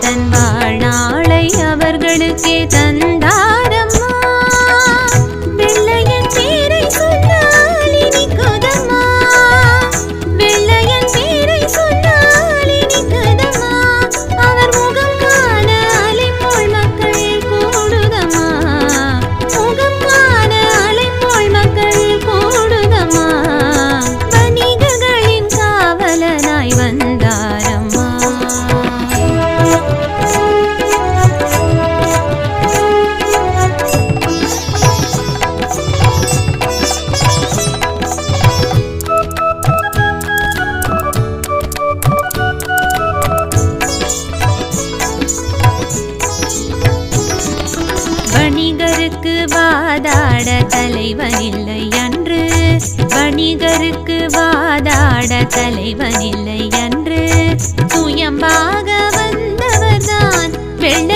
தன் வாழ்நாளை அவர்களுக்கே தன் வணிகருக்கு வாதாட தலைவனில்லை அன்று. வணிகருக்கு வாதாட தலைவனில்லை அன்று. சுயம்பாக வந்தவர்தான் வெள்ள